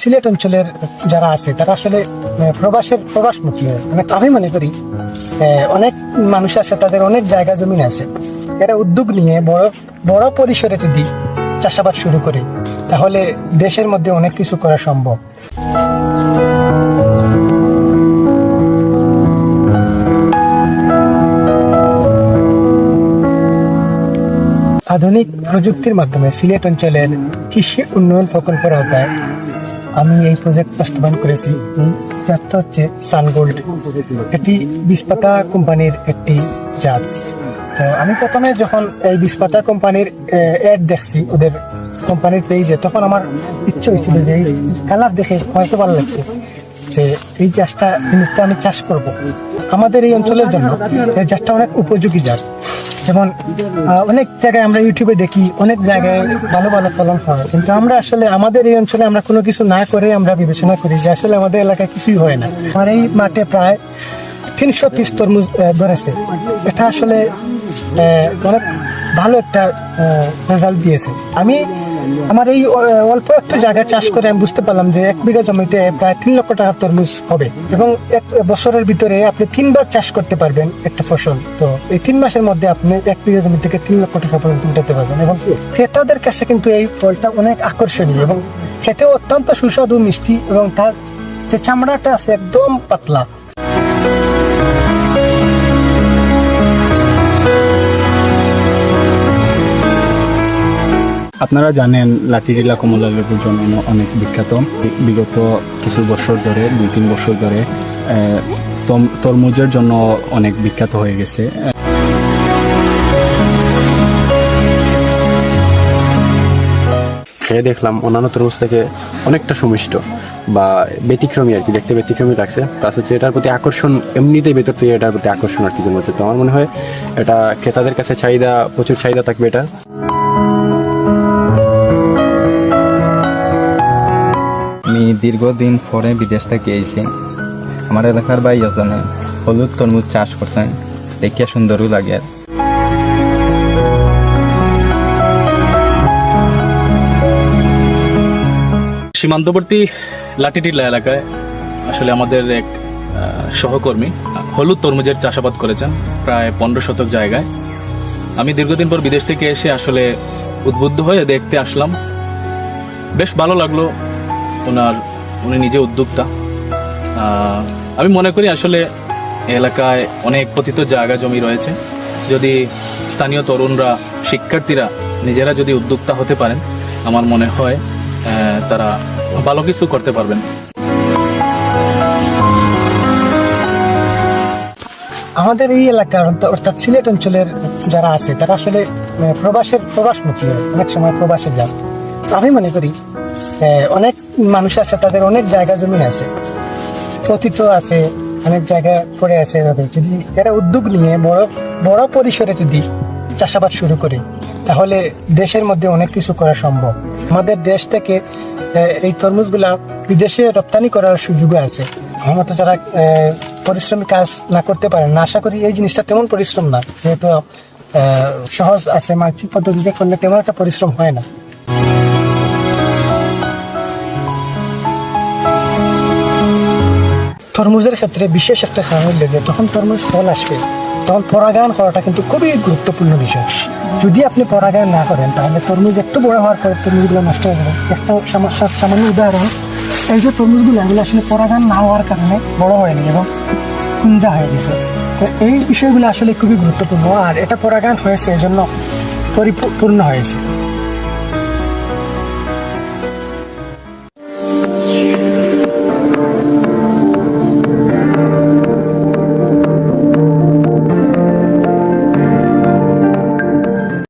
সিলেট অঞ্চলের যারা আছে, তারা আসলে প্রবাসের প্রবাসমুখী। মানে আমি মনে করি অনেক মানুষ আছে, তাদের অনেক জায়গা জমিন আছে এরা উদ্যোগ নিয়ে বড় বড় পরিসরে যদি চাষাবাদ শুরু করে, তাহলে দেশের মধ্যে অনেক কিছু করা সম্ভব আধুনিক প্রযুক্তির মাধ্যমে সিলেট অঞ্চলের কৃষি উন্নয়ন প্রকল্পের আওতায় আমি এই প্রজেক্ট বাস্তবায়ন করেছি। জাতটা হচ্ছে সানগোল্ড এটি বিষপাতা কোম্পানির একটি জাত। আমি প্রথমে যখন এই বিষপাতা কোম্পানির অ্যাড দেখছি, ওদের কোম্পানির পেজে তখন আমার ইচ্ছে হয়েছিল যে এই কালার দেখে হয়তো ভালো লাগছে। যে এই চাষটা জিনিসটা আমি চাষ করব। আমাদের এই অঞ্চলের জন্য এই জাতটা অনেক উপযোগী জাত। যেমন অনেক জায়গায় আমরা ইউটিউবে দেখি, অনেক জায়গায় ভালো ভালো ফলন হয়। কিন্তু আমরা আসলে আমাদের এই অঞ্চলে আমরা কোনো কিছু না করে আমরা বিবেচনা করি যে আসলে আমাদের এলাকায় কিছুই হয় না। আমার এই মাঠে প্রায় তিনশো পিস তরমুজ ধরেছে। এটা আসলে অনেক ভালো একটা রেজাল্ট দিয়েছে। আমি আমার এই অল্প একটু জায়গা চাষ করে আমি বুঝতে পারলাম যে এক বিঘা জমিতে প্রায় তিন লক্ষ টাকার তরমুজ হবে। এবং এক বছরের ভিতরে আপনি তিনবার চাষ করতে পারবেন একটা ফসল। তো এই তিন মাসের মধ্যে আপনি এক বিঘা জমি থেকে তিন লক্ষ টাকা পর্যন্ত উঠাতে পারবেন। এবং ক্রেতাদের কাছে কিন্তু এই ফলটা অনেক আকর্ষণীয় এবং খেতে অত্যন্ত সুস্বাদু, মিষ্টি এবং তার যে চামড়াটা আছে একদম পাতলা। আপনারা জানেন লাঠিডিলা কমলা লেবুর জন্য অনেক বিখ্যাত। বিগত কিছু বছর ধরে, দুই তিন বছর ধরে তরমুজের জন্য অনেক বিখ্যাত হয়ে গেছে। খেয়ে দেখলাম অন্যান্য তরমুজ থেকে অনেকটা সুমিষ্ট বা ব্যতিক্রমী আর কি, দেখতে ব্যতিক্রমী লাগছে। প্লাস হচ্ছে এটার প্রতি আকর্ষণ, এমনিতেই ভেতর থেকে এটার প্রতি আকর্ষণ আর কি জন্মাচ্ছে তো আমার মনে হয় এটা ক্রেতাদের কাছে চাহিদা, প্রচুর চাহিদা থাকবে এটা। দীর্ঘদিন পরে বিদেশ থেকে এসেছি আমার এলাকার ভাই জনে হলুদ তরমুজ চাষ করছেন। দেখিয়া সুন্দরও লাগে। সীমান্তবর্তী লাঠিটিলা এলাকায় আসলে আমাদের এক সহকর্মী হলুদ তরমুজের চাষাবাদ করেছেন প্রায় পনেরো শতক জায়গায়। আমি দীর্ঘদিন পর বিদেশ থেকে এসে আসলে উদ্বুদ্ধ হয়ে দেখতে আসলাম। বেশ ভালো লাগল ওনার উনি নিজে উদ্যোক্তা। আমি মনে করি আসলে এলাকায় অনেক পতিত জায়গা জমি রয়েছে। যদি স্থানীয় তরুণরা, শিক্ষার্থীরা নিজেরা যদি উদ্যোক্তা হতে পারেন, আমার মনে হয় তারা ভালো কিছু করতে পারবেন। আমাদের এই এলাকার অর্থাৎ সিলেট অঞ্চলের যারা আছে, তারা আসলে প্রবাসের প্রবাসমুখী অনেক সময় প্রবাসে যান। আমি মনে করি অনেক মানুষ আছে, তাদের অনেক জায়গা জমি আছে। পতিত আছে, অনেক জায়গা পড়ে আছে এভাবে। যদি এরা উদ্যোগ নিয়ে বড় বড় পরিসরে যদি চাষাবাদ শুরু করে, তাহলে দেশের মধ্যে অনেক কিছু করা সম্ভব। আমাদের দেশ থেকে এই তরমুজগুলা বিদেশে রপ্তানি করার সুযোগও আছে। আমার মতো যারা পরিশ্রমী কাজ না করতে পারেন না, আশা করি এই জিনিসটা তেমন পরিশ্রম না। যেহেতু সহজ আছে, মানসিক পদ্ধতিতে করলে তেমন একটা পরিশ্রম হয় না। তরমুজের ক্ষেত্রে বিশেষ একটা কারণ লেগে যখন তরমুজ ফল আসবে, তখন পরাগায়ন করাটা কিন্তু খুবই গুরুত্বপূর্ণ বিষয়। যদি আপনি পরাগায়ন না করেন, তাহলে তরমুজ একটু বড় হওয়ার পরে তরমুজগুলো নষ্ট হয়ে যাবে। একটা সামান্য উদাহরণ, এই যে তরমুজগুলো এগুলো আসলে পরাগায়ন না হওয়ার কারণে বড় হয়নি এবং কুঞ্জা হয়ে গেছে। তো এই বিষয়গুলো আসলে খুবই গুরুত্বপূর্ণ, আর এটা পরাগায়ন হয়েছে, এজন্য পরিপূর্ণ হয়েছে।